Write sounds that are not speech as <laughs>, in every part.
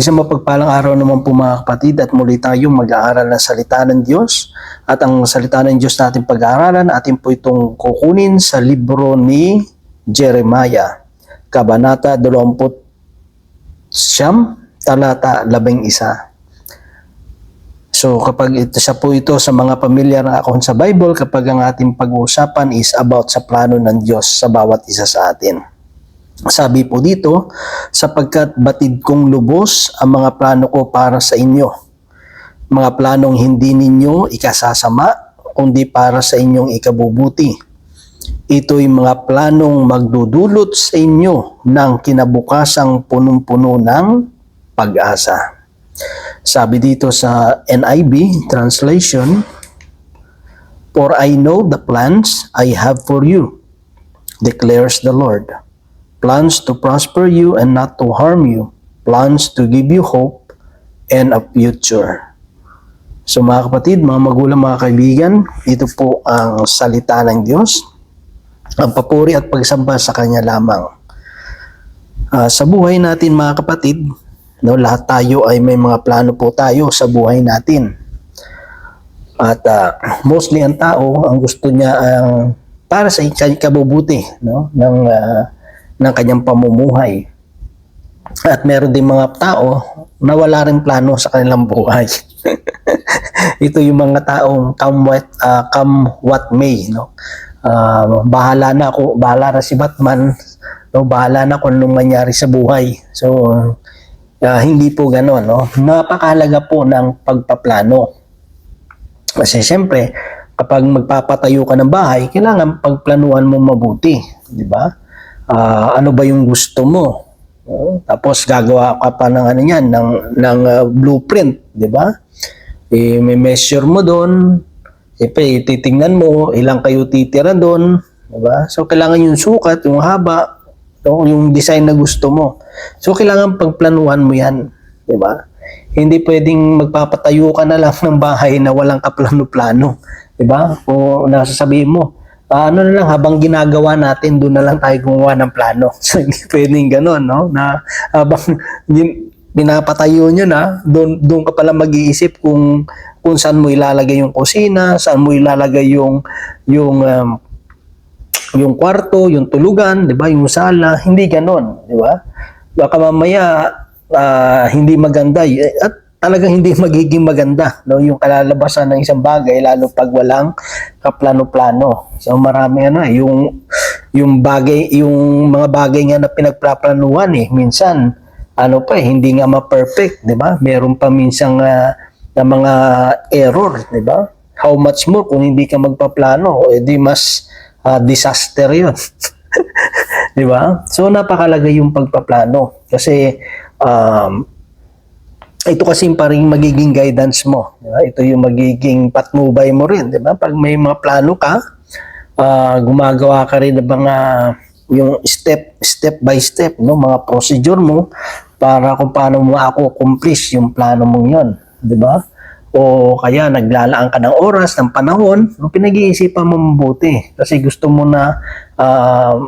Isang mapagpalang araw naman po mga kapatid at muli tayong mag-aaral ng salita ng Diyos. At ang salita ng Diyos natin pag-aaralan, atin po itong kukunin sa libro ni Jeremiah, Kabanata 20, talata 11. So kapag ito sa po ito sa mga pamilyar na akon sa Bible, kapag ang ating pag-uusapan is about sa plano ng Diyos sa bawat isa sa atin. Sabi po dito, sapagkat batid kong lubos ang mga plano ko para sa inyo. Mga planong hindi ninyo ikasasama, kundi para sa inyong ikabubuti. Ito'y mga planong magdudulot sa inyo ng kinabukasang punong-puno ng pag-asa. Sabi dito sa NIV translation, For I know the plans I have for you, declares the Lord. Plans to prosper you and not to harm you. Plans to give you hope and a future. So mga kapatid, mga magulang, mga kaibigan, ito po ang salita ng Diyos. Ang papuri at pagsamba sa Kanya lamang. Ah, sa buhay natin mga kapatid, no, lahat tayo ay may mga plano po tayo sa buhay natin. At ah, mostly ang tao, ang gusto niya ang para sa kanyang kabubuti no, ng, ah, ng kanyang pamumuhay. At meron din mga tao na wala rin plano sa kanilang buhay. <laughs> Ito yung mga taong come what, ah, come what may. No? Ah, bahala na ako, bahala na si Batman, no? bahala na kung anong mangyari sa buhay. So, ah, hindi po gano'n. No? Napakahalaga po ng pagpaplano. Kasi siyempre, kapag magpapatayo ka ng bahay, kailangan pagplanuhan mo mabuti, di ba? Ah, ano ba yung gusto mo? Oo, tapos gagawa ka pa ng ano yan, ng, ng ah, blueprint, di ba? Eh, may measure mo doon, Siyempre, titingnan mo, ilang kayo titira doon, di ba? So, kailangan yung sukat, yung haba, no? yung design na gusto mo. So, kailangan pagplanuhan mo yan, di ba? Hindi pwedeng magpapatayo ka na lang <laughs> ng bahay na walang kaplano-plano, di ba? Kung nasasabihin mo, ah, ano na lang, habang ginagawa natin, doon na lang tayo gumawa ng plano. <laughs> So, hindi pwedeng ganun, no? Na habang gin- pinapatayo na, doon, doon ka pala mag-iisip kung kung saan mo ilalagay yung kusina, saan mo ilalagay yung yung um, yung kwarto, yung tulugan, 'di ba? Yung sala, hindi ganoon, 'di ba? Baka mamaya ah, hindi maganda y- at talagang hindi magiging maganda no yung kalalabasan ng isang bagay lalo pag walang kaplano-plano. So marami ano eh, yung yung bagay yung mga bagay nga na pinagplaplanuhan eh minsan ano pa eh, hindi nga ma-perfect, 'di ba? Meron pa minsan na mga error, 'di ba? How much more kung hindi ka magpaplano, edi mas ah, disaster 'yun. <laughs> 'Di ba? So napakalaga yung pagpaplano kasi um, ito kasi pa magiging guidance mo. Di ba? Ito yung magiging patnubay mo rin. Di ba? Pag may mga plano ka, ah, gumagawa ka rin ng mga yung step step by step no mga procedure mo para kung paano mo ako accomplish yung plano mong yon di ba o kaya naglalaan ka ng oras ng panahon no, pinag-iisipan mo mabuti kasi gusto mo na ah,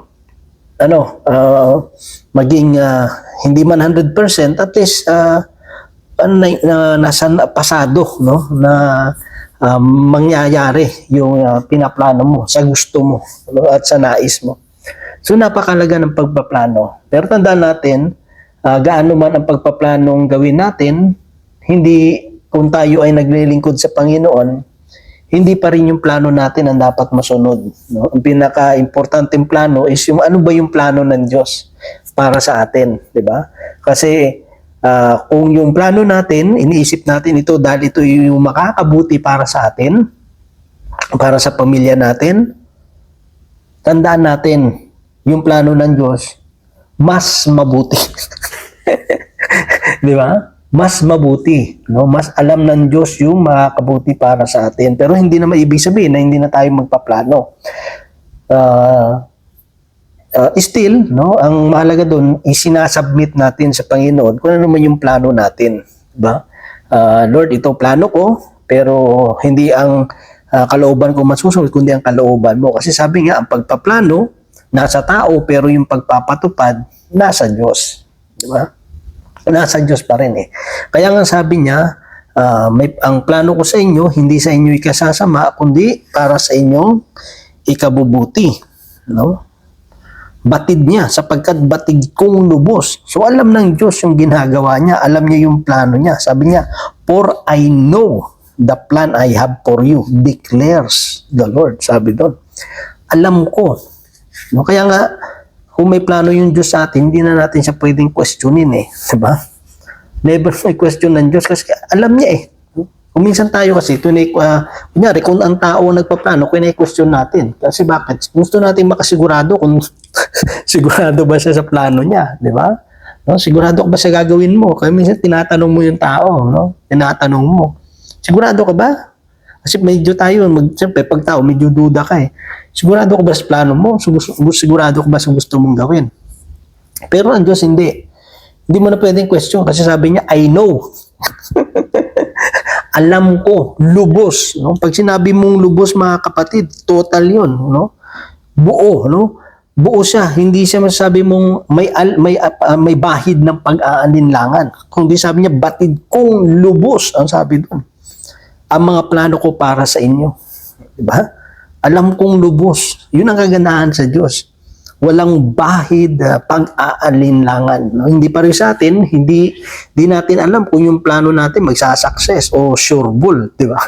ano ah, maging ah, hindi man 100% at least ah, ano na, na nasa pasado no na um, mangyayari yung ah, pinaplano mo sa gusto mo no, at sa nais mo. So napakalaga ng pagpaplano. Pero tandaan natin, ah, gaano man ang pagpaplanong gawin natin, hindi kung tayo ay naglilingkod sa Panginoon, hindi pa rin yung plano natin ang dapat masunod. No? Ang pinaka-importanteng plano is yung ano ba yung plano ng Diyos para sa atin, di ba? Kasi ah, kung yung plano natin, iniisip natin ito dahil ito yung makakabuti para sa atin, para sa pamilya natin, tandaan natin, yung plano ng Diyos, mas mabuti. <laughs> Di ba? Mas mabuti. No? Mas alam ng Diyos yung makakabuti para sa atin. Pero hindi naman ibig sabihin na hindi na tayo magpaplano. Ah, uh, still, no, ang mahalaga doon, isinasubmit natin sa Panginoon kung ano naman yung plano natin. Diba? Ah, Lord, ito plano ko, pero hindi ang ah, kalooban ko masusunod, kundi ang kalooban mo. Kasi sabi nga, ang pagpaplano, nasa tao, pero yung pagpapatupad, nasa Diyos. Di ba? nasa Diyos pa rin eh. Kaya nga sabi niya, ah, may, ang plano ko sa inyo, hindi sa inyo ikasasama, kundi para sa inyong ikabubuti. No? Batid niya, sapagkat batid kong lubos. So alam ng Diyos yung ginagawa niya, alam niya yung plano niya. Sabi niya, For I know the plan I have for you, declares the Lord. Sabi doon. Alam ko. No? Kaya nga, kung may plano yung Diyos sa atin, hindi na natin siya pwedeng questionin eh. <laughs> Diba? Never may question ng Diyos kasi alam niya eh. Kung minsan tayo kasi, tunay, uh, kunyari, kung ang tao ang nagpaplano, question natin. Kasi bakit? Gusto natin makasigurado kung <laughs> sigurado ba siya sa plano niya, di ba? No, sigurado ka ba sa gagawin mo? Kaya minsan tinatanong mo yung tao, no? Tinatanong mo. Sigurado ka ba? Kasi medyo tayo, mag, siyempre, pag tao, medyo duda ka eh. Sigurado ka ba sa plano mo? Sigur- Sigurado ka ba sa gusto mong gawin? Pero ang Diyos hindi. Hindi mo na pwedeng question kasi sabi niya, I know. <laughs> Alam ko, lubos. No? Pag sinabi mong lubos, mga kapatid, total yun. No? Buo. No? Buo siya. Hindi siya masasabi mong may, al, may, ah, may bahid ng pag-aalinlangan. Kundi sabi niya, batid kong lubos. Ang sabi doon. Ang mga plano ko para sa inyo. Diba? Alam kong lubos. Yun ang kagandahan sa Diyos walang bahid uh, pag-aalinlangan. No? Hindi pa rin sa atin, hindi, hindi natin alam kung yung plano natin magsasucess o sure bull, di ba?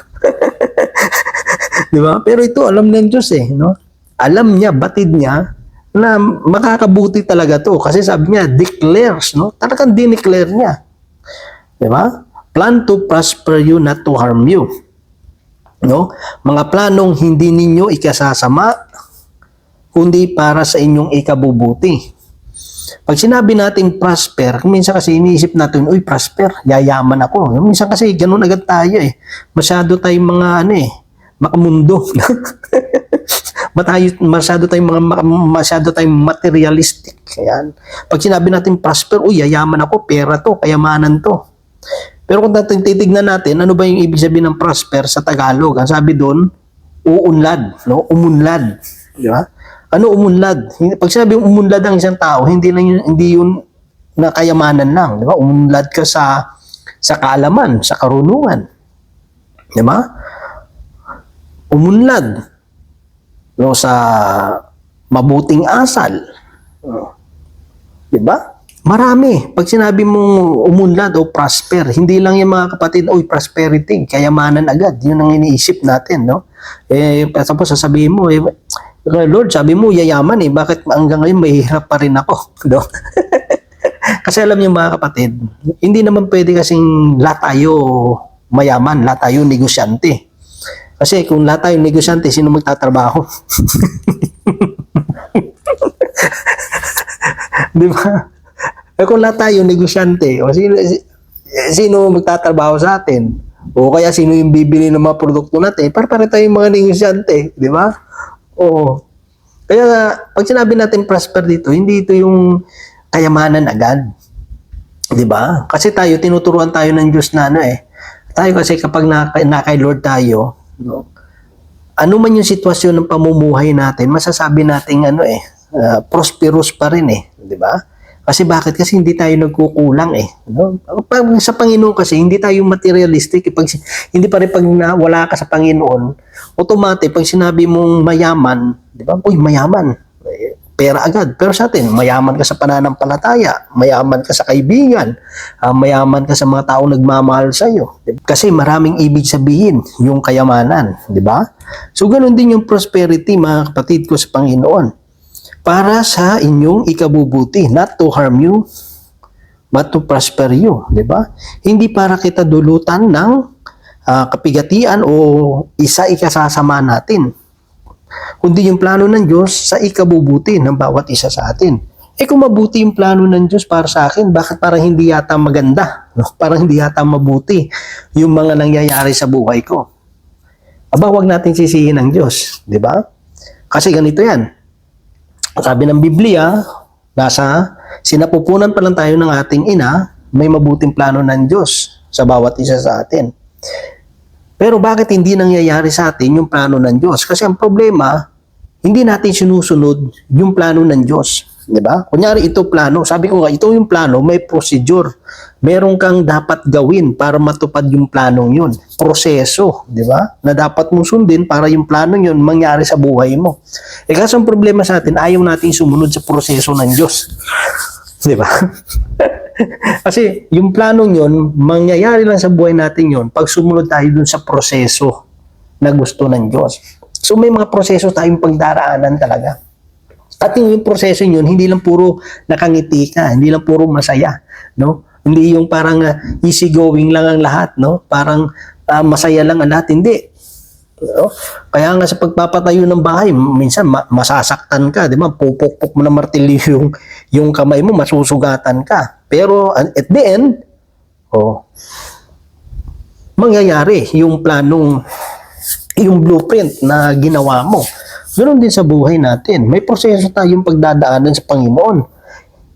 <laughs> di ba? Pero ito, alam ng Diyos eh. No? Alam niya, batid niya, na makakabuti talaga to. Kasi sabi niya, declares, no? Talagang dineclare niya. Di ba? Plan to prosper you, not to harm you. No? Mga planong hindi ninyo ikasasama, kundi para sa inyong ikabubuti. Pag sinabi natin prosper, minsan kasi iniisip natin, uy, prosper, yayaman ako. Minsan kasi ganun agad tayo eh. Masyado tayong mga ano eh, makamundo. <laughs> Matayo, masyado tayong mga masyado tayong materialistic. Ayan. Pag sinabi natin prosper, uy, yayaman ako, pera to, kayamanan to. Pero kung natin titignan natin, ano ba yung ibig sabihin ng prosper sa Tagalog? Ang sabi doon, uunlad, no? Umunlad. Di ba? ano umunlad? Pag sinabi umunlad ang isang tao, hindi lang yun, hindi yun na kayamanan lang, di ba? Umunlad ka sa sa kaalaman, sa karunungan. Di ba? Umunlad no sa mabuting asal. Di ba? Marami. Pag sinabi mong umunlad o prosper, hindi lang yung mga kapatid, oy, prosperity, kayamanan agad. Yun ang iniisip natin, no? Eh, tapos sasabihin mo, eh, Lord, sabi mo, yayaman eh. Bakit hanggang ngayon mahihirap pa rin ako? <laughs> No? Kasi alam niyo mga kapatid, hindi naman pwede kasing lahat tayo mayaman, lahat tayo negosyante. Kasi kung lahat tayo negosyante, sino magtatrabaho? <laughs> Di ba? Eh kung lahat tayo negosyante, o sino, sino magtatrabaho sa atin? O kaya sino yung bibili ng mga produkto natin? Para para tayong mga negosyante, di ba? Oo. Kaya pag sinabi natin prosper dito, hindi ito yung kayamanan agad. 'Di ba? Kasi tayo tinuturuan tayo ng Diyos na ano eh. Tayo kasi kapag na, na kay Lord tayo, no? Ano man yung sitwasyon ng pamumuhay natin, masasabi natin ano eh, uh, prosperous pa rin eh, 'di ba? Kasi bakit? Kasi hindi tayo nagkukulang eh. No? Sa Panginoon kasi, hindi tayo materialistic. Pag, hindi pa rin pag na, wala ka sa Panginoon, automatic, pag sinabi mong mayaman, di ba? Uy, mayaman. Eh, pera agad. Pero sa atin, mayaman ka sa pananampalataya, mayaman ka sa kaibigan, uh, mayaman ka sa mga taong nagmamahal sa iyo. Kasi maraming ibig sabihin yung kayamanan, di ba? So, ganun din yung prosperity, mga kapatid ko sa Panginoon para sa inyong ikabubuti, not to harm you, but to prosper you, di ba? Hindi para kita dulutan ng uh, kapigatian o isa ikasasama natin. Kundi yung plano ng Diyos sa ikabubuti ng bawat isa sa atin. Eh kung mabuti yung plano ng Diyos para sa akin, bakit parang hindi yata maganda? <laughs> No? Parang hindi yata mabuti yung mga nangyayari sa buhay ko. Aba, wag natin sisihin ang Diyos, di ba? Kasi ganito yan sabi ng Biblia, nasa sinapupunan pa lang tayo ng ating ina, may mabuting plano ng Diyos sa bawat isa sa atin. Pero bakit hindi nangyayari sa atin yung plano ng Diyos? Kasi ang problema, hindi natin sinusunod yung plano ng Diyos. Di ba? Kunyari, ito plano. Sabi ko nga, ito yung plano, may procedure. Meron kang dapat gawin para matupad yung planong yun. Proseso, di ba? Na dapat mong sundin para yung planong yun mangyari sa buhay mo. Eh kaso ang problema sa atin, ayaw natin sumunod sa proseso ng Diyos. Di ba? <laughs> Kasi yung planong yun, mangyayari lang sa buhay natin yun pag sumunod tayo dun sa proseso na gusto ng Diyos. So may mga proseso tayong pagdaraanan talaga. At yung, proseso yun, hindi lang puro nakangiti ka, hindi lang puro masaya, no? Hindi yung parang uh, easy going lang ang lahat, no? Parang ah, masaya lang ang lahat, hindi. No? Kaya nga sa pagpapatayo ng bahay, minsan ma- masasaktan ka, di ba? Pupukpok mo ng martilyo yung, yung kamay mo, masusugatan ka. Pero uh, at the end, oh, mangyayari yung planong, yung blueprint na ginawa mo. Ganoon din sa buhay natin. May proseso tayong pagdadaanan sa Panginoon.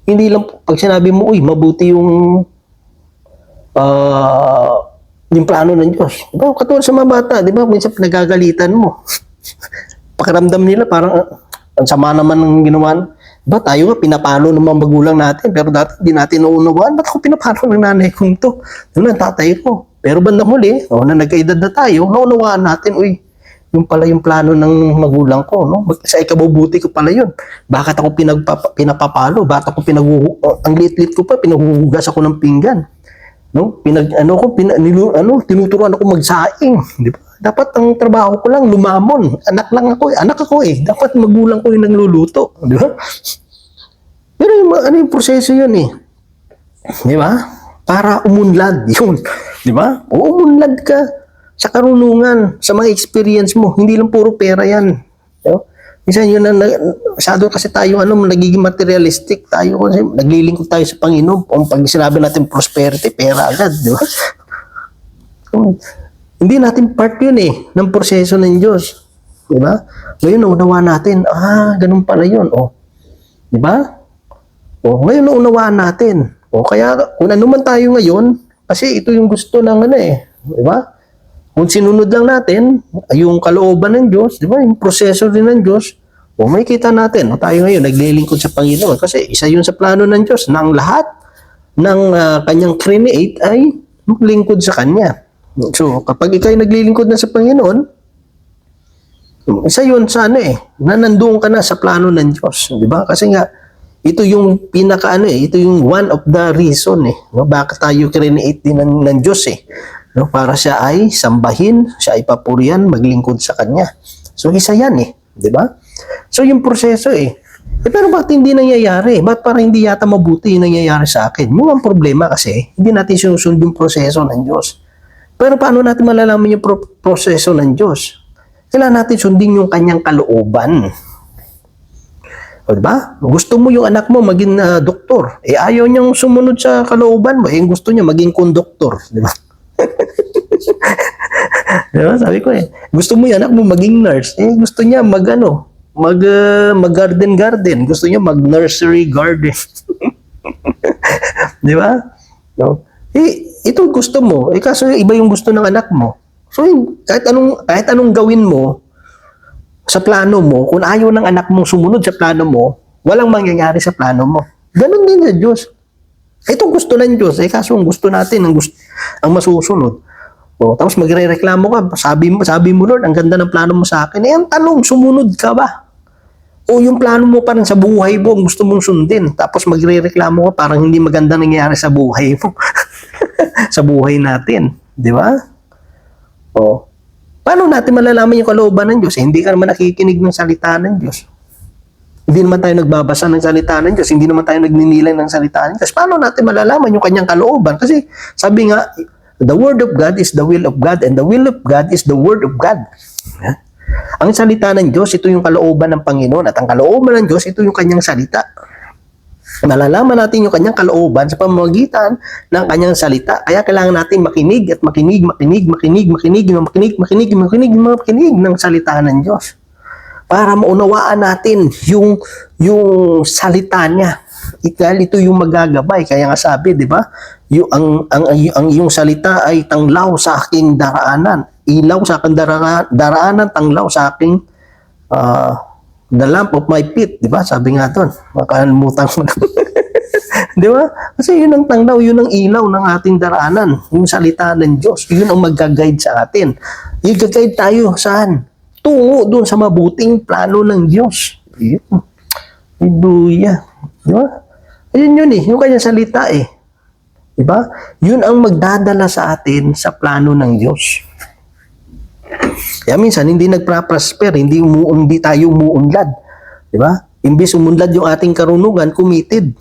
Hindi lang, pag sinabi mo, uy, mabuti yung ah yung plano ng Diyos. Diba? Katulad sa mga bata, di ba? Minsan pinagagalitan mo. <laughs> Pakiramdam nila parang ang sama naman ng ginawa. Ba tayo nga pinapalo ng mga magulang natin pero dati di natin naunawaan. Ba't ako pinapalo ng nanay kong to? Yun ang tatay ko. Pero bandang huli, oh, na nagkaedad na tayo, naunawaan natin, uy, yung pala yung plano ng magulang ko, no? Sa ikabubuti ko pala yun. Bakit ako pinagpapa, pinapapalo? Bakit ako pinaghuhu... oh, ang lit-lit ko pa, pinaghuhugas ako ng pinggan. No? Pinag, ano ko, pina, nilu, ano, tinuturuan ako magsaing. Di ba? Dapat ang trabaho ko lang, lumamon. Anak lang ako eh. Anak ako eh. Dapat magulang ko yung nagluluto. Di ba? Pero yung, ano yung proseso yun eh. Di ba? Para umunlad <laughs> yun. Di ba? Umunlad ka sa karunungan, sa mga experience mo. Hindi lang puro pera yan. Di ba? Minsan yun na- masyado kasi tayo ano, nagiging materialistic tayo kasi naglilingkod tayo sa Panginoon. Kung pag sinabi natin prosperity, pera agad, di ba? Hindi natin part yun eh, ng proseso ng Diyos. Di ba? Ngayon, naunawa natin, ah, ganun pala yun. Oh. Di ba? O, ngayon naunawaan natin. O, kaya kung ano man tayo ngayon, kasi ito yung gusto ng ano eh. Di ba? Kung sinunod lang natin, yung kalooban ng Diyos, di ba? Yung proseso din ng Diyos, o may kita natin, o tayo ngayon, naglilingkod sa Panginoon. Kasi isa yun sa plano ng Diyos, na ang lahat ng ah, kanyang create ay maglingkod sa Kanya. So, kapag ikaw ay naglilingkod na sa Panginoon, isa yun sa ano eh, na nandoon ka na sa plano ng Diyos. Di ba? Kasi nga, ito yung pinaka ano eh, ito yung one of the reason eh. No? Bakit tayo create din ng, ng Diyos eh. No? Para siya ay sambahin, siya ay papurihan, maglingkod sa Kanya. So, isa yan eh. Di ba? So, yung proseso eh. Eh, pero bakit hindi nangyayari? Bakit parang hindi yata mabuti yung nangyayari sa akin? Yung ang problema kasi, hindi natin sinusunod yung proseso ng Diyos. Pero paano natin malalaman yung pro- proseso ng Diyos? Kailangan natin sundin yung kanyang kalooban. O diba? Gusto mo yung anak mo maging ah, doktor. Eh ayaw niyang sumunod sa kalooban mo. Eh gusto niya maging konduktor. Di ba? Di ba? Sabi ko eh. Gusto mo yung anak mo maging nurse. Eh gusto niya mag ano, mag, ah, mag garden garden. Gusto niya mag nursery garden. <laughs> Di ba? No? Eh, ito gusto mo. Eh, kaso iba yung gusto ng anak mo. So, kahit anong, kahit anong gawin mo sa plano mo, kung ayaw ng anak mong sumunod sa plano mo, walang mangyayari sa plano mo. Ganon din sa Diyos. Ito gusto ng Diyos. Eh, kaso ang gusto natin, ang, gusto, ang masusunod. O, tapos magre-reklamo ka. Sabi mo, sabi mo, Lord, ang ganda ng plano mo sa akin. Eh, ang tanong, sumunod ka ba? O yung plano mo parang sa buhay mo, gusto mong sundin. Tapos magre-reklamo ka, parang hindi maganda nangyayari sa buhay mo. <laughs> sa buhay natin. Di ba? O, paano natin malalaman yung kalooban ng Diyos? Eh, hindi ka naman nakikinig ng salita ng Diyos. Hindi naman tayo nagbabasa ng salita ng Diyos. Hindi naman tayo nagninilay ng salita ng Diyos. Paano natin malalaman yung kanyang kalooban? Kasi sabi nga, the word of God is the will of God and the will of God is the word of God. Ang salita ng Diyos, ito yung kalooban ng Panginoon. At ang kalooban ng Diyos, ito yung kanyang salita. Malalaman natin yung kanyang kalooban sa pamamagitan ng kanyang salita. Kaya kailangan natin makinig at makinig, makinig, makinig, makinig, makinig, makinig, makinig, makinig ng salita ng Diyos. Para maunawaan natin yung yung salita niya. Dahil ito yung magagabay. Kaya nga sabi, di ba? Yung, ang, ang, ang, yung salita ay tanglaw sa aking daraanan. Ilaw sa aking daraanan, tanglaw sa aking ah, The lamp of my feet, di ba? Sabi nga doon, makalimutan ko <laughs> di ba? Kasi yun ang tanglaw, yun ang ilaw ng ating daraanan. Yung salita ng Diyos. Yun ang mag-guide sa atin. I-guide tayo saan? Tungo doon sa mabuting plano ng Diyos. Yun. Hallelujah. Di ba? Ayun yun eh, yung kanyang salita eh. Di ba? Yun ang magdadala sa atin sa plano ng Diyos. Kaya minsan, hindi nagpra-prosper, hindi, umu- hindi tayo umuunlad. Di ba? Imbis umunlad yung ating karunungan, committed. <laughs>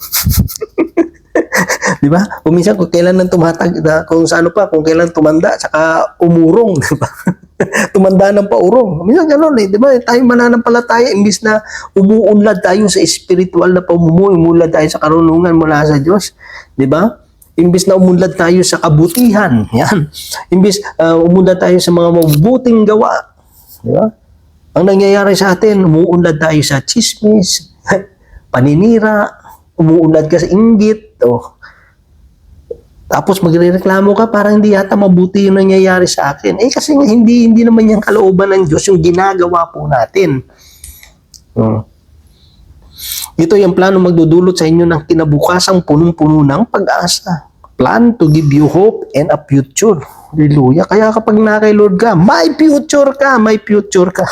<laughs> di ba? Kung minsan, kung kailan nang tumatag, na- kung sa ano pa, kung kailan tumanda, saka umurong, di ba? <laughs> tumanda ng paurong. Minsan gano'n eh, di ba? Tayo mananampalataya, imbis na umuunlad tayo sa spiritual na pamumuhay, umuunlad tayo sa karunungan mula sa Diyos. Di ba? Imbis na umunlad tayo sa kabutihan. Yan. Imbis uh, umunlad tayo sa mga mabuting gawa. Di ba? Ang nangyayari sa atin, umuunlad tayo sa chismis, <laughs> paninira, umuunlad ka sa inggit, o tapos magrereklamo ka parang hindi yata mabuti yung nangyayari sa akin. Eh kasi hindi hindi naman yung kalooban ng Diyos yung ginagawa po natin. Hmm. Ito yung plano magdudulot sa inyo ng kinabukasang punong-puno ng pag-asa. Plan to give you hope and a future. Hallelujah. Kaya kapag na kay Lord ka, may future ka, may future ka.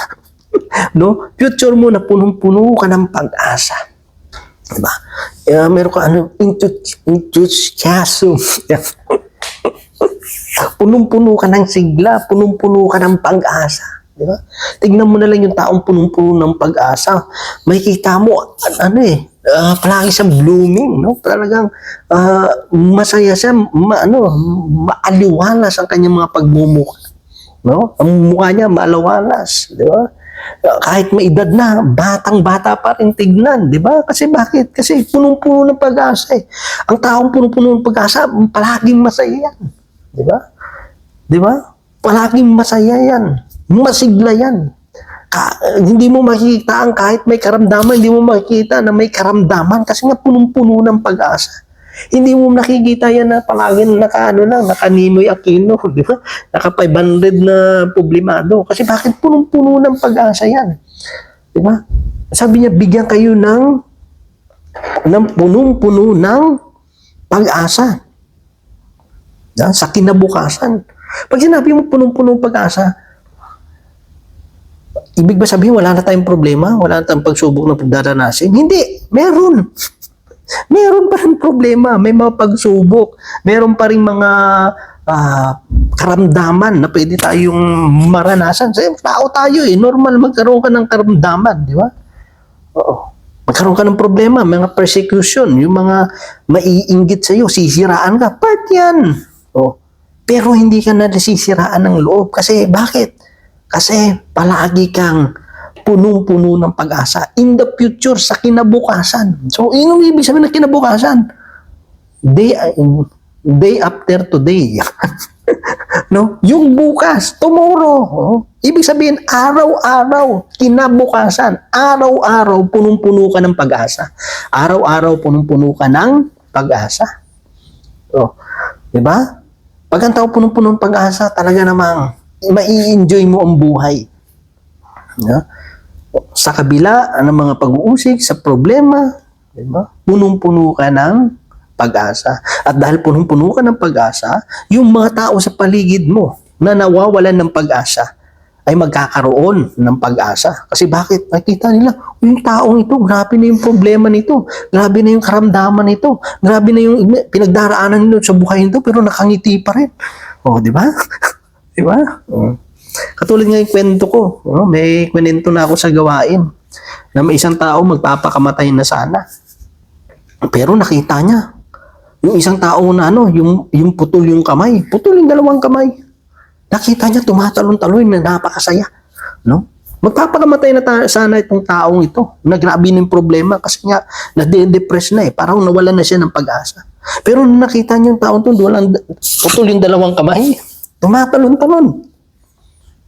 <laughs> no? Future mo na punong-puno ka ng pag-asa. Diba? Uh, meron ka ano, enthusiasm. <laughs> punong-puno ka ng sigla, punong-puno ka ng pag-asa. Di ba? Tignan mo na lang yung taong punong-puno ng pag-asa. May kita mo, an- ano eh, ah, palagi siyang blooming, no? Talagang ah, masaya siya, ma, ano, maaliwalas ang kanyang mga pagmumukha. No? Ang mukha niya maalawalas, di ba? Ah, Kahit may edad na, batang-bata pa rin tignan, di ba? Kasi bakit? Kasi punong-puno ng pag-asa eh. Ang taong punong-puno ng pag-asa, palaging masaya yan. Di ba? Di ba? Palaging masaya yan. Masigla yan. Ka- hindi mo makikita ang kahit may karamdaman, hindi mo makikita na may karamdaman kasi nga punong-puno ng pag-asa. Hindi mo nakikita yan na palaging naka ano na, naka Aquino, <laughs> di ba? Naka 500 na problemado. Kasi bakit punong-puno ng pag-asa yan? Di ba? Sabi niya, bigyan kayo ng ng punong-puno ng pag-asa. Yan, sa kinabukasan. Pag sinabi mo punong-punong pag-asa, ibig ba sabihin wala na tayong problema? Wala na tayong pagsubok na pagdaranasin? Hindi. Meron. Meron pa rin problema. May mga pagsubok. Meron pa rin mga ah, karamdaman na pwede tayong maranasan. Kasi tao tayo eh. Normal magkaroon ka ng karamdaman. Di ba? Oo. Magkaroon ka ng problema, mga persecution, yung mga maiinggit sa iyo, sisiraan ka, part yan. Oh. Pero hindi ka na nasisiraan ng loob. Kasi bakit? Kasi palagi kang punong-puno ng pag-asa. In the future, sa kinabukasan. So, yun ang ibig sabihin ng kinabukasan. Day, day after today. <laughs> no? Yung bukas, tomorrow. Oh. Ibig sabihin, araw-araw, kinabukasan, araw-araw, punong-puno ka ng pag-asa. Araw-araw, punong-puno ka ng pag-asa. Oh. Di ba? Pag ang tao punong-puno ng pag-asa, talaga namang mai-enjoy mo ang buhay. No? Sa kabila ng mga pag-uusig, sa problema, di ba? Punong-puno ka ng pag-asa. At dahil punong-puno ka ng pag-asa, yung mga tao sa paligid mo na nawawalan ng pag-asa ay magkakaroon ng pag-asa. Kasi bakit? Nakita nila, yung taong ito, grabe na yung problema nito. Grabe na yung karamdaman nito. Grabe na yung pinagdaraanan nito sa buhay nito, pero nakangiti pa rin. O, di ba? <laughs> di ba? O. Katulad nga yung kwento ko, oh, may kwento na ako sa gawain na may isang tao magpapakamatay na sana. Pero nakita niya, yung isang tao na ano, yung, yung putol yung kamay, putol yung dalawang kamay. Nakita niya tumatalon-talon na napakasaya. No? Magpapakamatay na ta- sana itong taong ito. Na yung problema kasi nga nade-depress na eh. Parang nawalan na siya ng pag-asa. Pero nakita niya yung taong ito, walang, putol yung dalawang kamay. Tumatalon-talon.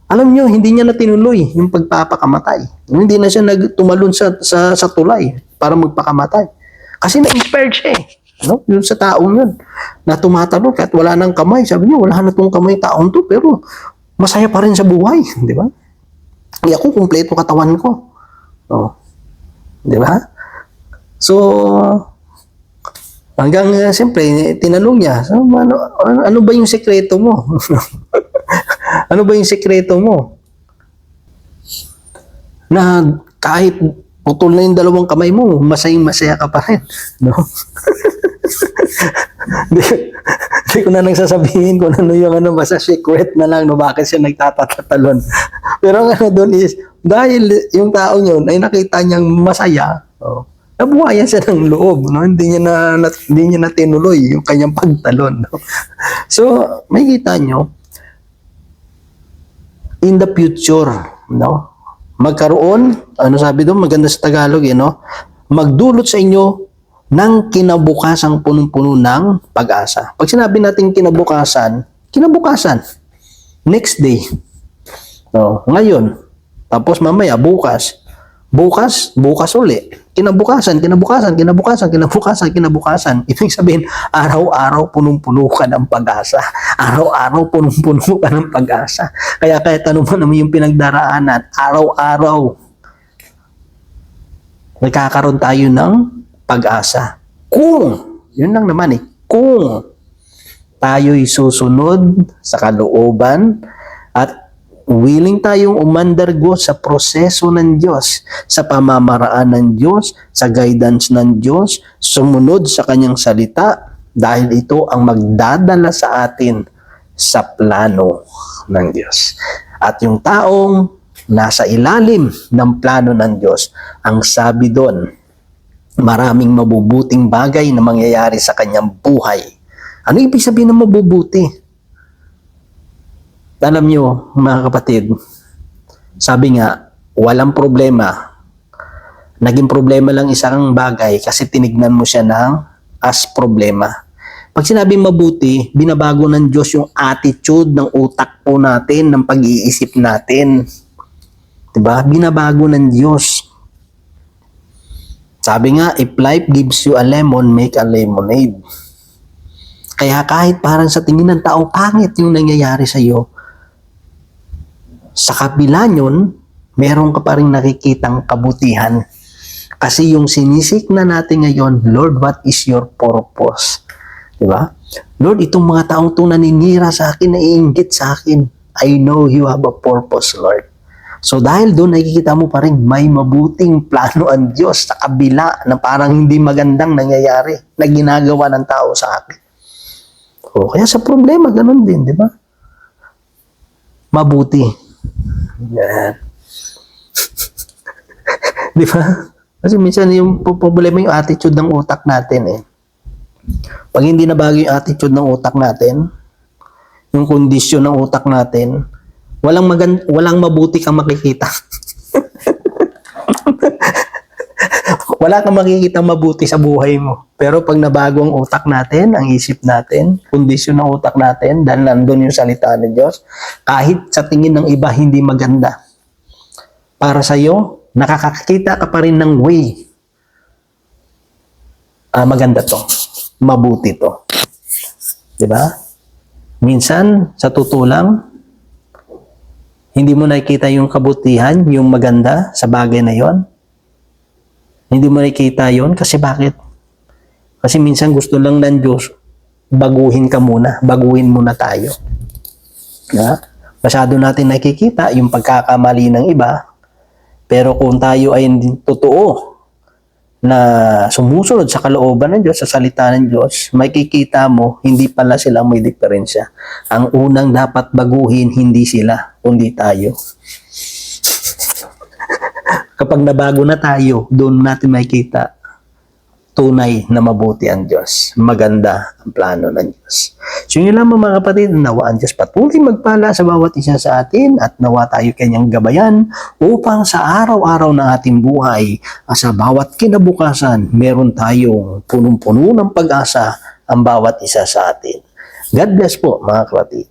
Alam niyo, hindi niya na tinuloy yung pagpapakamatay. Hindi na siya nagtumalon sa, sa, sa tulay para magpakamatay. Kasi na-inspired siya eh. No? Yung sa taong yun. Na tumatalon kahit wala nang kamay. Sabi niya, wala na tong kamay taong to. Pero masaya pa rin sa buhay. <laughs> Di ba? Hindi ako kumpleto katawan ko. Oh. Di ba? So, hanggang uh, siyempre, tinanong niya, ano, ano, ano ba yung sekreto mo? <laughs> ano ba yung sekreto mo? Na kahit putol na yung dalawang kamay mo, masayang masaya ka pa rin. <laughs> No? <laughs> Di, di ko na nang sasabihin kung ano yung ano, basta secret na lang, no, bakit siya nagtatatalon. <laughs> Pero ang ano doon is, dahil yung tao yun ay nakita niyang masaya, oh, nabuhayan siya ng loob, no? Hindi niya na, na hindi niya na tinuloy yung kanyang pagtalon, no? So, may kita nyo, in the future, no? Magkaroon, ano sabi doon, maganda sa Tagalog, eh, no? Magdulot sa inyo ng kinabukasang punong-puno ng pag-asa. Pag sinabi natin kinabukasan, kinabukasan, next day. No, ngayon, tapos mamaya, bukas, bukas, bukas uli. Kinabukasan, kinabukasan, kinabukasan, kinabukasan, kinabukasan. <laughs> Ibig sabihin, araw-araw punong-puno ka ng pag-asa. Araw-araw punong-puno ka ng pag-asa. Kaya kahit ano man naman yung pinagdaraanan, araw-araw, nagkakaroon tayo ng pag-asa. Kung, yun lang naman eh, kung tayo'y susunod sa kalooban at willing tayong umandargo sa proseso ng Diyos, sa pamamaraan ng Diyos, sa guidance ng Diyos, sumunod sa kanyang salita dahil ito ang magdadala sa atin sa plano ng Diyos. At yung taong nasa ilalim ng plano ng Diyos, ang sabi doon, maraming mabubuting bagay na mangyayari sa kanyang buhay. Ano ibig sabihin ng mabubuti? Alam nyo, mga kapatid, sabi nga, walang problema. Naging problema lang isang bagay kasi tinignan mo siya ng as problema. Pag sinabi mabuti, binabago ng Diyos yung attitude ng utak po natin, ng pag-iisip natin. 'Di ba? Binabago ng Diyos. Sabi nga, if life gives you a lemon, make a lemonade. Kaya kahit parang sa tingin ng tao, pangit yung nangyayari sa iyo, sa kabila nyon, meron ka pa rin nakikitang kabutihan. Kasi yung sinisik na natin ngayon, Lord, what is your purpose? Di ba? Lord, itong mga taong itong naninira sa akin, naiingit sa akin. I know you have a purpose, Lord. So dahil doon nakikita mo pa rin may mabuting plano ang Diyos sa kabila na parang hindi magandang nangyayari na ginagawa ng tao sa akin. O, kaya sa problema, ganun din, di ba? Mabuti. Yan. <laughs> di ba? Kasi minsan yung problema yung attitude ng utak natin eh. Pag hindi na bago yung attitude ng utak natin, yung kondisyon ng utak natin, walang magan walang mabuti kang makikita. <laughs> Wala kang makikita mabuti sa buhay mo. Pero pag nabago ang utak natin, ang isip natin, kondisyon ng utak natin, dahil nandun yung salita ng Diyos, kahit sa tingin ng iba hindi maganda, para sa iyo, nakakakita ka pa rin ng way. Ah, maganda to. Mabuti to. 'Di ba? Minsan, sa tutulang, hindi mo nakikita yung kabutihan, yung maganda sa bagay na yon. Hindi mo nakikita yon kasi bakit? Kasi minsan gusto lang ng Diyos, baguhin ka muna, baguhin muna tayo. Na? Masyado natin nakikita yung pagkakamali ng iba, pero kung tayo ay totoo na sumusunod sa kalooban ng Diyos, sa salita ng Diyos, makikita mo, hindi pala silang may diferensya. Ang unang dapat baguhin, hindi sila, kundi tayo. Kapag nabago na tayo, doon natin makikita tunay na mabuti ang Diyos. Maganda ang plano ng Diyos. So yun lamang mga kapatid, nawa ang Diyos patuloy magpala sa bawat isa sa atin at nawa tayo kanyang gabayan upang sa araw-araw ng ating buhay, ah, sa bawat kinabukasan, meron tayong punong-puno ng pag-asa ang bawat isa sa atin. God bless po mga kapatid.